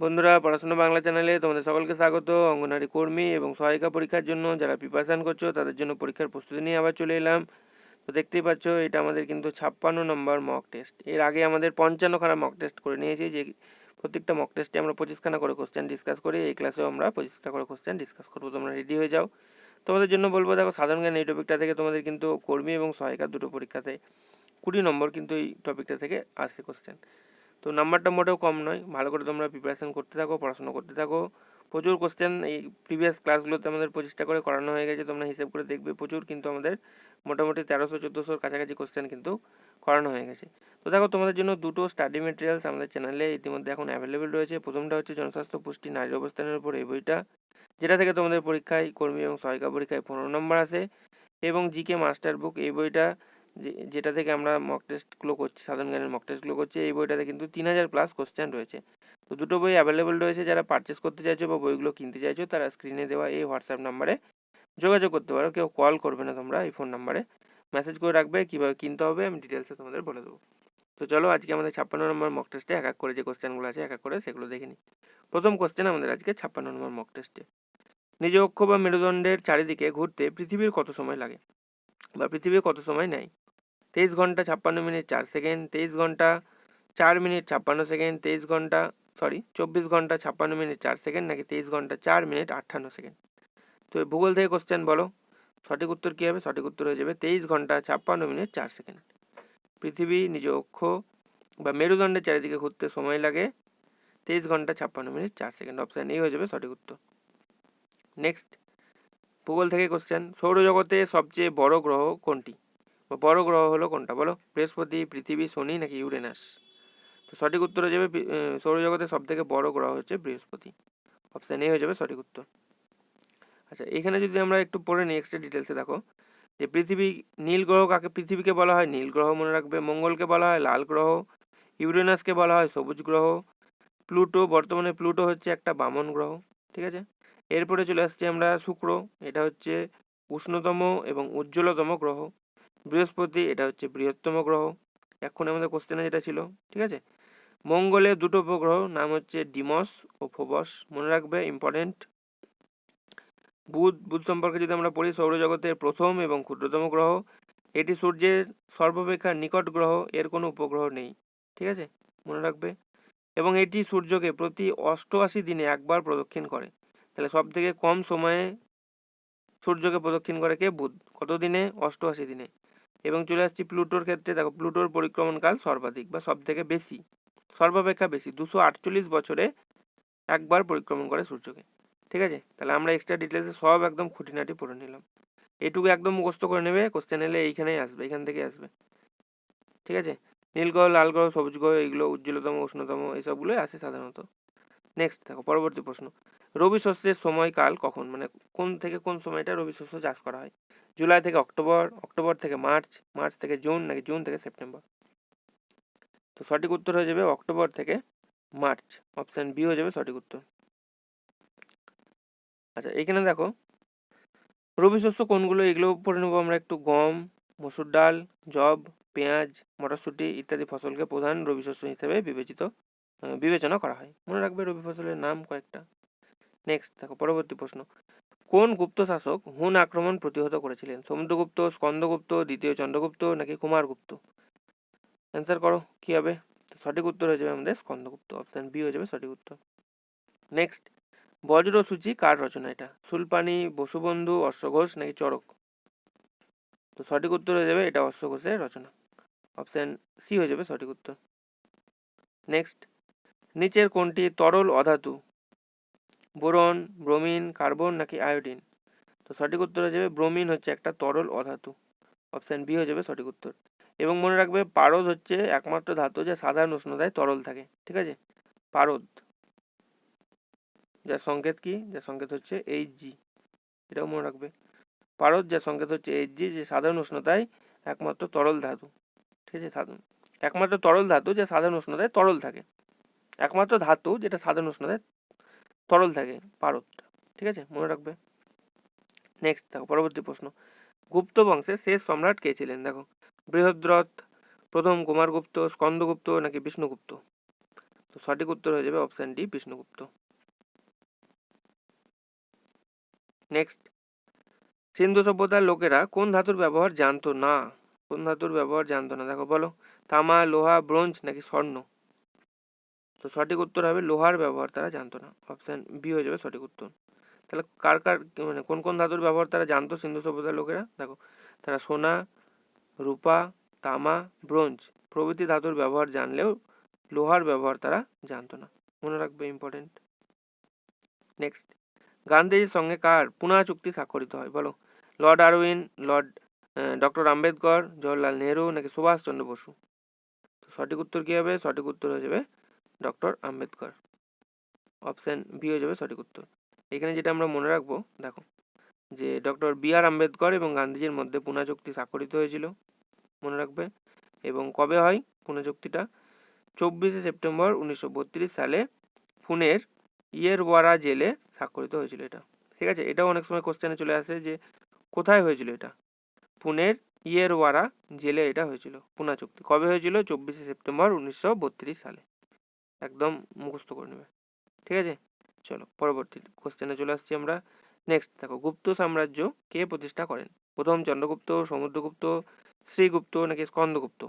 বন্ধুরা, পড়াশোনা বাংলা চ্যানেলে তোমাদের সকলকে স্বাগত। অঙ্গনারী কর্মী এবং সহায়িকা পরীক্ষার জন্য যারা প্রিপারেশান করছ, তাদের জন্য পরীক্ষার প্রস্তুতি নিয়ে আবার চলে এলাম। তো দেখতেই পাচ্ছ, এটা আমাদের কিন্তু ছাপ্পান্ন নম্বর মক টেস্ট এর আগে আমাদের পঞ্চান্নখানা মক টেস্ট করে নিয়েছি যে প্রত্যেকটা মক টেস্টে আমরা পঁচিশখানা করে কোশ্চেন ডিসকাস করি। এই ক্লাসেও আমরা পঁচিশটা করে কোশ্চেন ডিসকাস করব। তোমরা রেডি হয়ে যাও। তোমাদের জন্য বলব, দেখো, সাধারণ জ্ঞান এই টপিকটা থেকে তোমাদের কিন্তু কর্মী এবং সহায়িকা দুটো পরীক্ষাতে কুড়ি নম্বর কিন্তু এই টপিকটা থেকে আসে কোশ্চেন তো নাম্বারটা মোটেও কম নয়। ভালো করে তোমরা প্রিপারেশন করতে থাকো, পড়াশোনা করতে থাকো। প্রচুর কোশ্চেন এই প্রিভিয়াস ক্লাসগুলোতে আমাদের পঁচিশটা করে করানো হয়ে গেছে, তোমরা হিসেব করে দেখবে প্রচুর কিন্তু আমাদের মোটামুটি তেরোশো, চোদ্দোশোর কাছাকাছি কোশ্চেন কিন্তু করানো হয়ে গেছে। তো দেখো, তোমাদের জন্য দুটো স্টাডি মেটেরিয়ালস আমাদের চ্যানেলে ইতিমধ্যে এখন অ্যাভেলেবেল রয়েছে। প্রথমটা হচ্ছে জনস্বাস্থ্য পুষ্টি নারীর অবস্থানের উপর এই বইটা, যেটা থেকে তোমাদের পরীক্ষায় কর্মী এবং সহায়িকা পরীক্ষায় পনেরো নম্বর আসে। এবং জিকে মাস্টার বুক এই বইটা যেটা থেকে আমরা মক টেস্টগুলো করছি, সাধারণ জ্ঞানের মক টেস্টগুলো করছি, এই বইটাতে কিন্তু তিন হাজার প্লাস কোশ্চেন রয়েছে। তো দুটো বই অ্যাভেলেবেল রয়েছে, যারা পারচেস করতে চাইছো বা বইগুলো কিনতে চাইছো, তারা স্ক্রিনে দেওয়া এই হোয়াটসঅ্যাপ নাম্বারে যোগাযোগ করতে পারো। কেউ কল করবে না তোমরা এই ফোন নাম্বারে মেসেজ করে রাখবে, কীভাবে কিনতে হবে, আমি ডিটেলসে তোমাদের বলে দেবো। তো চলো, আজকে আমাদের ছাপ্পান্ন নম্বর মক টেস্টে এক এক করে যে কোশ্চেনগুলো আছে, এক এক করে সেগুলো দেখে নিই। প্রথম কোশ্চেন আমাদের আজকে ছাপ্পান্ন নম্বর মক টেস্টে নিজ অক্ষ বা মেরুদণ্ডের চারিদিকে ঘুরতে পৃথিবীর কত সময় লাগে? বা পৃথিবীর কত সময় নেয়? তেইশ ঘণ্টা ছাপ্পান্ন মিনিট চার সেকেন্ড, তেইশ ঘণ্টা চার মিনিট ছাপ্পান্ন সেকেন্ড, তেইশ ঘণ্টা সরি চব্বিশ ঘণ্টা ছাপ্পান্ন মিনিট চার সেকেন্ড নাকি তেইশ ঘণ্টা চার মিনিট আটান্ন সেকেন্ড? তো ভূগোল থেকে কোশ্চেন বলো। সঠিক উত্তর কী হবে? সঠিক উত্তর হয়ে যাবে তেইশ ঘণ্টা ছাপ্পান্ন মিনিট চার সেকেন্ড। পৃথিবী নিজ অক্ষ বা মেরুদণ্ডের চারিদিকে ঘুরতে সময় লাগে, তেইশ ঘণ্টা ছাপ্পান্ন মিনিট চার সেকেন্ড। অপশান এই হয়ে যাবে সঠিক উত্তর। নেক্সট ভূগোল থেকে কোশ্চেন সৌরজগতে সবচেয়ে বড় গ্রহ কোনটি? বড় গ্রহ হলো কোনটা? বলো। বৃহস্পতি, পৃথিবী, শনি নাকি ইউরেনাস? তো সঠিক উত্তর হয়ে যাবে সৌরজগতের সব থেকে বড় গ্রহ হচ্ছে বৃহস্পতি। অপশান এ হয়ে যাবে সঠিক উত্তর। আচ্ছা এখানে যদি আমরা একটু পড়ে নিই এক্সট্রা ডিটেলসে দেখো। যে পৃথিবী, নীল গ্রহ কাকে, পৃথিবীকে বলা হয়? নীল গ্রহ মনে রাখবে। মঙ্গলকে বলা হয় লাল গ্রহ। ইউরেনাসকে বলা হয় সবুজ গ্রহ। প্লুটো, বর্তমানে প্লুটো হচ্ছে একটা বামন গ্রহ, ঠিক আছে? এরপরে চলে আসছি আমরা শুক্র। এটা হচ্ছে উষ্ণতম এবং উজ্জ্বলতম গ্রহ। বৃহস্পতি, এটা হচ্ছে বৃহত্তম গ্রহ। এখন আমাদের কোশ্চেনে যেটা ছিল, ঠিক আছে? মঙ্গলে দুটো উপগ্রহ, নাম হচ্ছে ডিমস ও ফোবস। মনে রাখবে ইম্পর্টেন্ট বুধ বুধ সম্পর্কে যদি আমরা পড়ি, সৌরজগতের প্রথম এবং ক্ষুদ্রতম গ্রহ। এটি সূর্যের সর্বাপেক্ষা নিকট গ্রহ, এর কোনো উপগ্রহ নেই, ঠিক আছে? মনে রাখবে? এবং এটি সূর্যকে প্রতি অষ্টআশি দিনে একবার প্রদক্ষিণ করে। তাহলে সব থেকে কম সময়ে সূর্যকে প্রদক্ষিণ করে কে? বুধ। কত দিনে? অষ্টআশি দিনে। এবং চলে আসছি প্লুটোর ক্ষেত্রে। দেখো, প্লুটোর পরিক্রমণকাল সর্বাধিক বা সব থেকে বেশি। সর্বাপেক্ষা বেশি, দুশো আটচল্লিশ বছরে একবার পরিক্রমণ করে সূর্যকে। ঠিক আছে? তাহলে আমরা এক্সট্রা ডিটেলসে সব একদম খুঁটিনাটি পড়ে নিলাম। এটুকু একদম মুখস্থ করে নেবে কোশ্চেন এলে এইখানেই আসবে, এখান থেকে আসবে। ঠিক আছে? নীল গ্রহ, লাল গ্রহ, সবুজ গ্রহ এইগুলো উজ্জ্বলতম, উষ্ণতম এইসবগুলোই আসে সাধারণত। নেক্সট দেখো, পরবর্তী প্রশ্ন। রবি শস্যের সময়কাল কখন? মানে কোন থেকে কোন সময়টা রবি শস্য চাষ করা হয়? জুলাই থেকে অক্টোবর অক্টোবর থেকে মার্চ মার্চ থেকে জুন নাকি জুন থেকে সেপ্টেম্বর? তো সঠিক উত্তর হয়ে যাবে অক্টোবর থেকে মার্চ। অপশান বি হয়ে যাবে সঠিক উত্তর। আচ্ছা এখানে দেখো। রবি শস্য কোনগুলো? এগুলো পড়ে নেব আমরা একটু গম, মসুর ডাল জব পেঁয়াজ, মটরশুঁটি ইত্যাদি ফসলকে প্রধান রবি শস্য হিসেবে বিবেচিত বিবেচনা করা হয়। মনে রাখবে রবি ফসলের নাম কয়েকটা। নেক্সট দেখো, পরবর্তী প্রশ্ন। কোন গুপ্ত শাসক হুন আক্রমণ প্রতিহত করেছিলেন? সমুদ্রগুপ্ত, স্কন্দগুপ্ত, দ্বিতীয় চন্দ্রগুপ্ত, নাকি কুমারগুপ্ত? অ্যান্সার করো, কী হবে? সঠিক উত্তর হয়ে যাবে আমাদের স্কন্দগুপ্ত। অপশান বি হয়ে যাবে সঠিক উত্তর। নেক্সট বজ্রসূচি কার রচনা এটা? সুলপানি, বসুবন্ধু, অশ্বঘোষ, নাকি চরক তো সঠিক উত্তর হয়ে যাবে এটা অশ্বঘোষের রচনা। অপশান সি হয়ে যাবে সঠিক উত্তর। নেক্সট নিচের কোনটি তরল অধাতু? বোরন, ব্রোমিন, কার্বন নাকি আয়োডিন? তো সঠিক উত্তর হয়ে যাবে ব্রোমিন হচ্ছে একটা তরল অধাতু। অপশান বি হয়ে যাবে সঠিক উত্তর। এবং মনে রাখবে পারদ হচ্ছে একমাত্র ধাতু যা সাধারণ উষ্ণতায় তরল থাকে, ঠিক আছে? পারদ। যার সংকেত কি? যার সংকেত হচ্ছে এইচ জি এটাও মনে রাখবে। পারদ যার সংকেত হচ্ছে এইচ জি যে সাধারণ উষ্ণতায় একমাত্র তরল ধাতু, ঠিক আছে? একমাত্র তরল ধাতু যে সাধারণ উষ্ণতায় তরল থাকে। একমাত্র ধাতু যেটা সাধারণ উষ্ণতায় তরল থাকে পারদটা, ঠিক আছে? মনে রাখবে? নেক্সট দেখো, পরবর্তী প্রশ্ন। গুপ্ত বংশের শেষ সম্রাট কে ছিলেন? দেখো, বৃহদ্রথ, প্রথম কুমারগুপ্ত, স্কন্দগুপ্ত নাকি বিষ্ণুগুপ্ত? তো সঠিক উত্তর হয়ে যাবে option D Vishnugupta. Next Sindhu সভ্যতার লোকেরা কোন ধাতুর ব্যবহার জানতো না? কোন ধাতুর ব্যবহার জানতো না? দেখো, বলো। তামা, লোহা, ব্রোঞ্জ নাকি স্বর্ণ? তো সঠিক উত্তর হবে লোহার ব্যবহার তারা জানতো না। অপশান বি হয়ে যাবে সঠিক উত্তর। তাহলে কার কার মানে কোন কোন ধাতুর ব্যবহার তারা জানতো সিন্ধু সভ্যতার লোকেরা? দেখো, তারা সোনা, রূপা, তামা, ব্রোঞ্জ প্রভৃতি ধাতুর ব্যবহার জানলেও লোহার ব্যবহার তারা জানতো না। মনে রাখবে ইম্পর্টেন্ট নেক্সট গান্ধীজির সঙ্গে কার পুনা চুক্তি স্বাক্ষরিত হয়? বলো, Lord Irwin, Lord doctor Ambedkar, Jawaharlal Nehru নাকি সুভাষচন্দ্র বসু? তো সঠিক উত্তর কী হবে? সঠিক উত্তর হয়ে যাবে ডক্টর আম্বেদকর। অপশান বি হয়ে যাবে সঠিক উত্তর। এখানে যেটা আমরা মনে রাখব, দেখো, যে ডক্টর বি আর আম্বেদকর এবং গান্ধীজির মধ্যে পুনা চুক্তি স্বাক্ষরিত হয়েছিল, মনে রাখবে, এবং কবে হয় পুনা চুক্তিটা? চব্বিশে সেপ্টেম্বর উনিশশো বত্রিশ সালে পুনের ইয়েরওয়ারা জেলে স্বাক্ষরিত হয়েছিল এটা। ঠিক আছে, এটাও অনেক সময় কোশ্চেনে চলে আসে যে কোথায় হয়েছিল এটা? পুনের ইয়েরওয়ারা জেলে এটা হয়েছিল, পুনা চুক্তি। কবে হয়েছিল? চব্বিশে সেপ্টেম্বর উনিশশো বত্রিশ সালে। একদম মুখস্থ করে নেবে। ঠিক আছে? চলো, পরবর্তী কোশ্চেনে চলে আসছি আমরা। নেক্সট দেখো, গুপ্ত সাম্রাজ্য কে প্রতিষ্ঠা করেন? প্রথম চন্দ্রগুপ্ত, সমুদ্রগুপ্ত, শ্রীগুপ্ত নাকি স্কন্দগুপ্ত?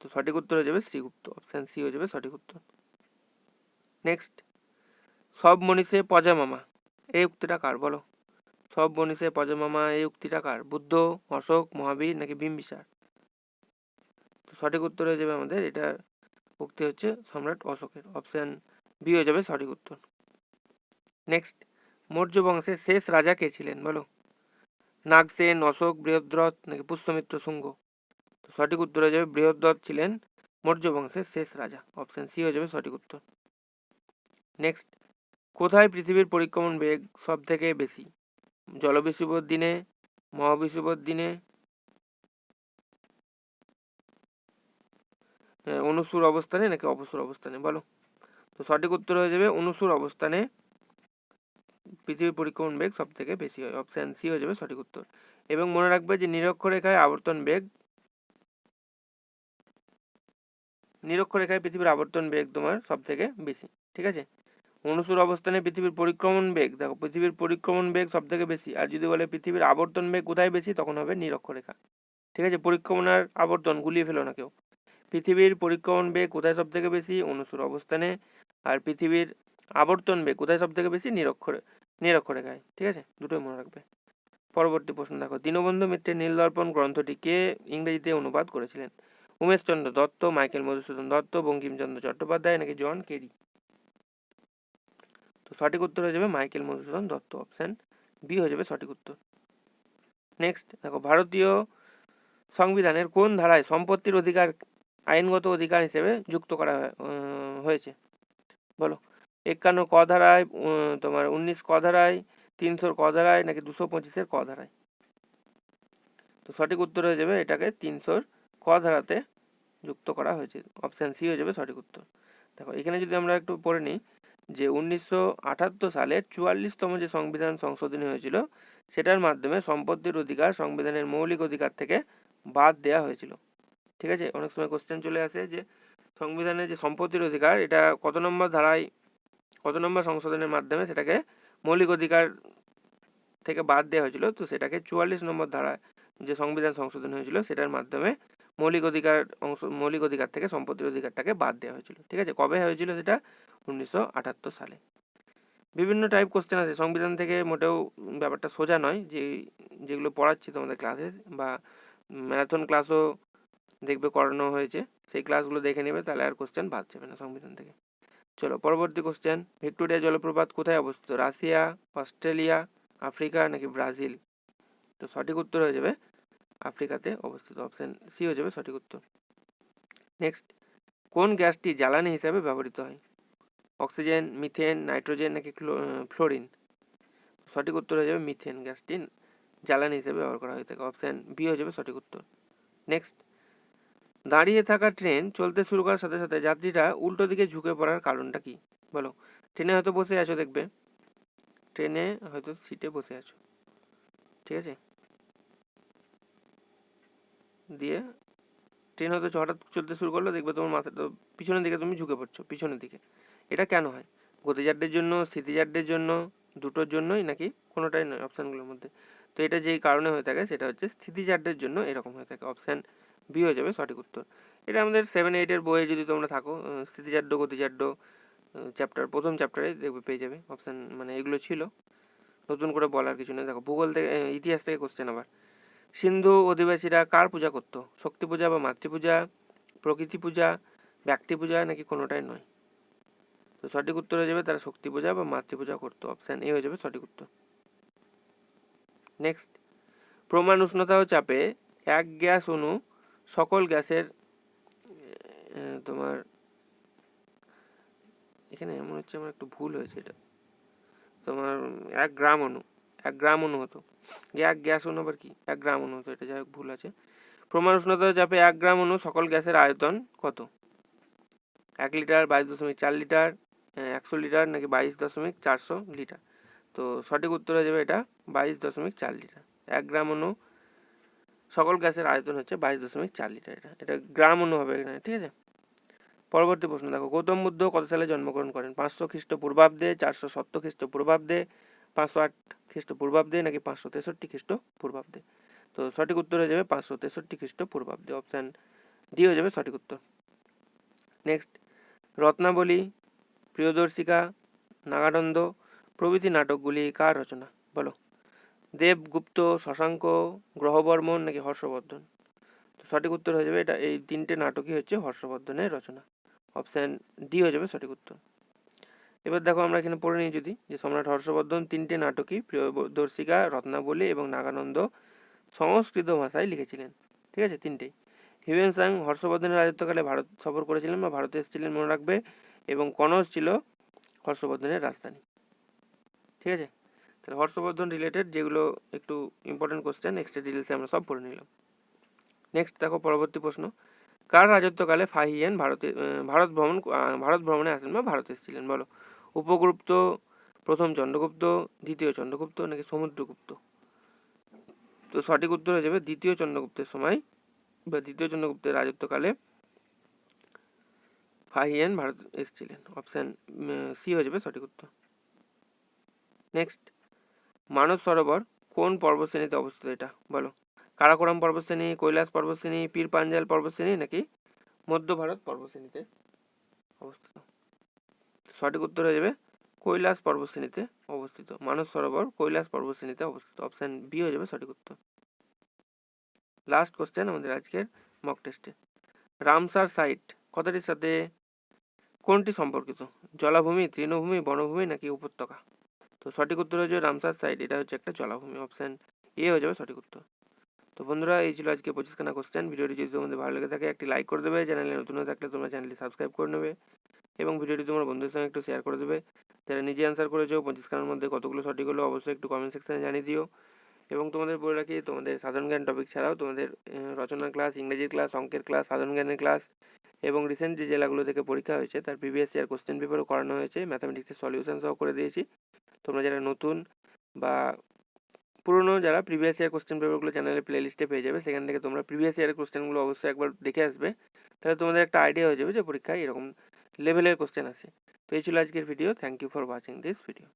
তো সঠিক উত্তর হয়ে যাবে শ্রীগুপ্ত। অপশান সি হয়ে যাবে সঠিক উত্তর। নেক্সট সব মনীষে পজামামা। এই উক্তিটা কার বলো? সব মনীষে পজামামা, এই উক্তিটা কার? বুদ্ধ, অশোক, মহাবীর নাকি বিম্বিসার? তো সঠিক উত্তর হয়ে যাবে আমাদের এটার উক্তি হচ্ছে সম্রাট অশোকের। অপশান বি হয়ে যাবে সঠিক উত্তর। নেক্সট মৌর্য বংশের শেষ রাজা কে ছিলেন? বলো। নাগসেন, অশোক, বৃহদ্রথ নাকি পুষ্যমিত্র শুঙ্গ? তো সঠিক উত্তর হয়ে যাবে বৃহদ্রথ ছিলেন মৌর্য বংশের শেষ রাজা। অপশান সি হয়ে যাবে সঠিক উত্তর। নেক্সট কোথায় পৃথিবীর পরিক্রমণ বেগ সব থেকে বেশি? জলবিষুবর দিনে মহাবিষুবর দিনে অনুসুর অবস্থানে নাকি অপসুর অবস্থানে? বলো। তো সঠিক উত্তর হয়ে যাবে অনুসুর অবস্থানে পৃথিবীর পরিক্রমণ বেগ সব থেকে বেশি হয়। অপশান সি হয়ে যাবে সঠিক উত্তর। এবং মনে রাখবে যে নিরক্ষরেখায় আবর্তন বেগ নিরক্ষরেখায় পৃথিবীর আবর্তন বেগ তোমার সব থেকে বেশি। ঠিক আছে? অনুসুর অবস্থানে পৃথিবীর পরিক্রমণ বেগ, দেখো, পৃথিবীর পরিক্রমণ বেগ সব থেকে বেশি। আর যদি বলে পৃথিবীর আবর্তন বেগ কোথায় বেশি, তখন হবে নিরক্ষরেখা ঠিক আছে? পরিক্রমণ আর আবর্তন গুলিয়ে ফেলো না কেউ। পৃথিবীর পরিক্রমণ বেগ কোথায় সব থেকে বেশি? অনুসুর অবস্থানে। আর পৃথিবীর আবর্তন বেগ কোথায় সব থেকে বেশি? নিরক্ষরে নিরক্ষরেখায় ঠিক আছে? দুটোই মনে রাখবে। পরবর্তী প্রশ্ন দেখো। দীনবন্ধু মিত্রের নীলদর্পণ গ্রন্থটি কে ইংরেজিতে অনুবাদ করেছিলেন। উমেশচন্দ্র দত্ত, মাইকেল মধুসূদন দত্ত, বঙ্কিমচন্দ্র চট্টোপাধ্যায় নাকি জন কেরি? তো সঠিক উত্তর হয়ে যাবে Michael Madhusudan Dutta. Option B হয়ে যাবে সঠিক উত্তর। নেক্সট দেখো, ভারতীয় সংবিধানের কোন ধারায় সম্পত্তির অধিকার আইনগত অধিকার হিসেবে যুক্ত করা হয়েছে। বলো। একান্ন ক ধারায় তোমার উনিশ ক ধারায়, তিনশোর ক ধারায়, নাকি দুশো পঁচিশের ক ধারায়? তো সঠিক উত্তর হয়ে যাবে এটাকে তিনশোর ক ধারাতে যুক্ত করা হয়েছে। অপশান সি হয়ে যাবে সঠিক উত্তর। দেখো, এখানে যদি আমরা একটু পড়ে নিই, যে উনিশশো আটাত্তর সালে চুয়াল্লিশতম যে সংবিধান সংশোধনী হয়েছিল, সেটার মাধ্যমে সম্পত্তির অধিকার, সংবিধানের মৌলিক অধিকার থেকে বাদ দেওয়া হয়েছিল। ঠিক আছে? অনেক সময় কোশ্চেন চলে আসে যে, সংবিধানের যে সম্পত্তির অধিকার, এটা কত নম্বর ধারায়, কত নম্বর সংশোধনের মাধ্যমে সেটাকে মৌলিক অধিকার থেকে বাদ দেওয়া হয়েছিল, তো সেটাকে চুয়াল্লিশ নম্বর ধারায় যে সংবিধান সংশোধন হয়েছিল, সেটার মাধ্যমে মৌলিক অধিকার অংশ, মৌলিক অধিকার থেকে সম্পত্তির অধিকারটাকে বাদ দেওয়া হয়েছিল, ঠিক আছে? কবে হয়েছিল সেটা? উনিশশো আটাত্তর সালে। বিভিন্ন টাইপ কোশ্চেন আছে, সংবিধান থেকে মোটেও ব্যাপারটা সোজা নয়, যে, যেগুলো পড়াচ্ছি তোমাদের ক্লাসে বা ম্যারাথন ক্লাসও দেখবে করানো হয়েছে, সেই ক্লাসগুলো দেখে নেবে, তাহলে আর কোশ্চেন বাদ যাবে না সংবিধান থেকে। চলো, পরবর্তী কোশ্চেন ভিক্টোরিয়া জলপ্রপাত কোথায় অবস্থিত? রাশিয়া, অস্ট্রেলিয়া, আফ্রিকা নাকি ব্রাজিল? তো সঠিক উত্তর হয়ে যাবে আফ্রিকাতে অবস্থিত। অপশান সি হয়ে যাবে সঠিক উত্তর। নেক্সট কোন গ্যাসটি জ্বালানি হিসাবে ব্যবহৃত হয়? অক্সিজেন, মিথেন, নাইট্রোজেন নাকি ফ্লোরিন? সঠিক উত্তর হয়ে যাবে মিথেন। গ্যাসটি জ্বালানি হিসেবে ব্যবহার করা হয়ে থাকে। অপশান বি হয়ে যাবে সঠিক উত্তর। নেক্সট দাঁড়িয়ে থাকা ট্রেন চলতে শুরু করার সাথে সাথে যাত্রীরা উল্টো দিকে ঝুঁকে পড়ার কারণটা কি? বলো। ট্রেনে হয়তো বসে আছো দেখবে। ট্রেনে হয়তো সিটে বসে আছো। ঠিক আছে? দিয়ে ট্রেন হয়তো হঠাৎ চলতে শুরু করল, দেখবে তোমার মাথা তো পিছনের দিকে তুমি ঝুঁকে পড়ছো, পিছনের দিকে। এটা কেন হয়? গতিজাড্যের জন্য স্থিতিজাড্যের জন্য, দুটোর জন্যই নাকি কোনোটাই নয় অপশানগুলোর মধ্যে? তো এটা যেই কারণে হয়ে থাকে, সেটা হচ্ছে স্থিতিজাড্যের জন্য এরকম হয়ে থাকে। অপশান বি হয়ে যাবে সঠিক উত্তর। এটা আমাদের সেভেন এইটের বইয়ে যদি তোমরা থাকো স্থিতিজাড্য গতিজাড্য চ্যাপ্টার প্রথম চ্যাপ্টারে দেখবে পেয়ে যাবে। অপশান মানে এগুলো ছিল। নতুন করে বলার কিছু নেই। দেখো, ভূগোল থেকে ইতিহাস থেকে কোশ্চেন আবার। সিন্ধু অধিবাসীরা কার পূজা করতো? শক্তি পূজা বা মাতৃপূজা প্রকৃতি পূজা, ব্যক্তি পূজা নাকি কোনোটাই নয়? তো সঠিক উত্তর হয়ে যাবে, তারা শক্তি পূজা বা মাতৃপূজা করতো। অপশান এ হয়ে যাবে সঠিক উত্তর। নেক্সট প্রমাণ উষ্ণতা ও চাপে এক গ্যাস অণু সকল গ্যাসের তোমার, এখানে মনে হচ্ছে আমার একটু ভুল হয়েছে এটা। তোমার এক গ্রাম অণু এক গ্রাম অণু হতো। এক গ্যাস অণু আবার কি? এক গ্রাম অণু হতো, এটা যাই হোক ভুল আছে। প্রমাণ উষ্ণতা চাপে এক গ্রাম অণু সকল গ্যাসের আয়তন কত? এক লিটার বাইশ দশমিক চার লিটার একশো লিটার নাকি বাইশ দশমিক চারশো লিটার? তো সঠিক উত্তর হয়ে যাবে এটা বাইশ দশমিক চার লিটার। এক গ্রাম অণু সকল গ্যাসের আয়তন হচ্ছে বাইশ দশমিক চার লিটার। এটা এটা গ্রাম অণু হবে এখানে, ঠিক আছে? পরবর্তী প্রশ্ন, দেখো, গৌতম বুদ্ধ কত সালে জন্মগ্রহণ করেন? পাঁচশো খ্রিস্টপূর্বাব্দে, চারশো সত্তর খ্রিস্টপূর্বাব্দে, পাঁচশো আট খ্রিস্টপূর্বাব্দে, নাকি পাঁচশো তেষট্টি খ্রিস্টপূর্বাব্দে? তো সঠিক উত্তর হয়ে যাবে পাঁচশো তেষট্টি খ্রিস্টপূর্বাব্দে। অপশান ডি হয়ে যাবে সঠিক উত্তর। নেক্সট, রত্নাবলী, প্রিয়দর্শিকা নাগানন্দ প্রভৃতি নাটকগুলি কার রচনা? বলো। দেবগুপ্ত, শশাঙ্ক, গ্রহবর্মন নাকি হর্ষবর্ধন? তো সঠিক উত্তর হয়ে যাবে এটা, এই তিনটে নাটকই হচ্ছে হর্ষবর্ধনের রচনা। অপশান ডি হয়ে যাবে সঠিক উত্তর। এবার দেখো আমরা এখানে পড়ে নিই যদি, যে সম্রাট হর্ষবর্ধন তিনটে নাটকই প্রিয়দর্শিকা, রত্নাবলী এবং নাগানন্দ সংস্কৃত ভাষায় লিখেছিলেন। ঠিক আছে, তিনটেই। হিউয়েন সাং হর্ষবর্ধনের রাজত্বকালে ভারত সফর করেছিলেন বা ভারতে এসেছিলেন মনে রাখবে এবং কনৌজ ছিল হর্ষবর্ধনের রাজধানী। ঠিক আছে? তাহলে হর্ষবর্ধন রিলেটেড যেগুলো একটু ইম্পর্টেন্ট কোশ্চেন এক্সট্রা ডিটেলসে আমরা সব পড়ে নিলাম। নেক্সট দেখো পরবর্তী প্রশ্ন। কার রাজত্বকালে ফাহিয়ান ভারতে ভারত ভ্রমণ ভারত ভ্রমণে আসেন বা ভারতে এসেছিলেন? বলো। উপগুপ্ত, প্রথম চন্দ্রগুপ্ত, দ্বিতীয় চন্দ্রগুপ্ত নাকি সমুদ্রগুপ্ত? তো সঠিক উত্তর হয়ে যাবে দ্বিতীয় চন্দ্রগুপ্তের সময় বা দ্বিতীয় চন্দ্রগুপ্তের রাজত্বকালে ফাহিয়ান ভারত এসেছিলেন। অপশান সি হয়ে যাবে সঠিক উত্তর। নেক্সট মানস সরোবর কোন পর্বতশ্রেণীতে অবস্থিত এটা? বলো। কারাকোরাম পর্বতশ্রেণী কৈলাস পর্বতশ্রেণী পীর পাঞ্জাল পর্বতশ্রেণী নাকি মধ্য ভারত পর্বতশ্রেণীতে অবস্থিত? সঠিক উত্তর হয়ে যাবে কৈলাস পর্বতশ্রেণীতে অবস্থিত। মানস সরোবর কৈলাস পর্বতশ্রেণীতে অবস্থিত। অপশান বি হয়ে যাবে সঠিক উত্তর। লাস্ট কোশ্চেন আমাদের আজকের মক টেস্টে রামসার সাইট কথাটির সাথে কোনটি সম্পর্কিত? জলাভূমি, তৃণভূমি, বনভূমি নাকি উপত্যকা? তো সঠিক উত্তর হচ্ছে রামসার সাইট এটা হচ্ছে একটা জলাভূমি অপশান এ হয়ে যাবে সঠিক উত্তর। তো বন্ধুরা এই ছিল আজকে পঁচিশখানা কোশ্চেন ভিডিওটি যদি তোমাদের ভালো লেগে থাকে একটি লাইক করে দেবে। চ্যানেলে নতুন হয়ে থাকলে তোমরা চ্যানেলটি সাবস্ক্রাইব করে নেবে এবং ভিডিওটি তোমার বন্ধুদের সঙ্গে একটু শেয়ার করে দেবে। যারা নিজে অ্যান্সার করেছ পঁচিশখানার মধ্যে কতগুলো সঠিক হলো অবশ্যই একটু কমেন্ট সেকশনে জানিয়ে দিও। এবং তোমাদের বলে রাখি তোমাদের সাধারণ জ্ঞান টপিক ছাড়াও তোমাদের আহ, রচনার ক্লাস ইংরেজির ক্লাস অঙ্কের ক্লাস সাধারণ জ্ঞানের ক্লাস এবং রিসেন্ট যে জেলাগুলো থেকে পরীক্ষা হয়েছে তার প্রিভিয়াস ইয়ার কোশ্চেন পেপারও করানো হয়েছে। ম্যাথামেটিক্সের সলিউশন সহ করে দিয়েছি। তোমরা যারা নতুন বা পুরনো যারা প্রিভিয়াস ইয়ার কোশ্চেন পেপারগুলো চ্যানেলের প্লেলিস্টে পেয়ে যাবে, সেখান থেকে তোমরা প্রিভিয়াস ইয়ারের কোশ্চেনগুলো অবশ্যই একবার দেখে আসবে। তাহলে তোমাদের একটা আইডিয়া হয়ে যাবে যে পরীক্ষায় এরকম লেভেলের কোশ্চেন আসে। তো এই ছিল আজকের video thank you for watching this video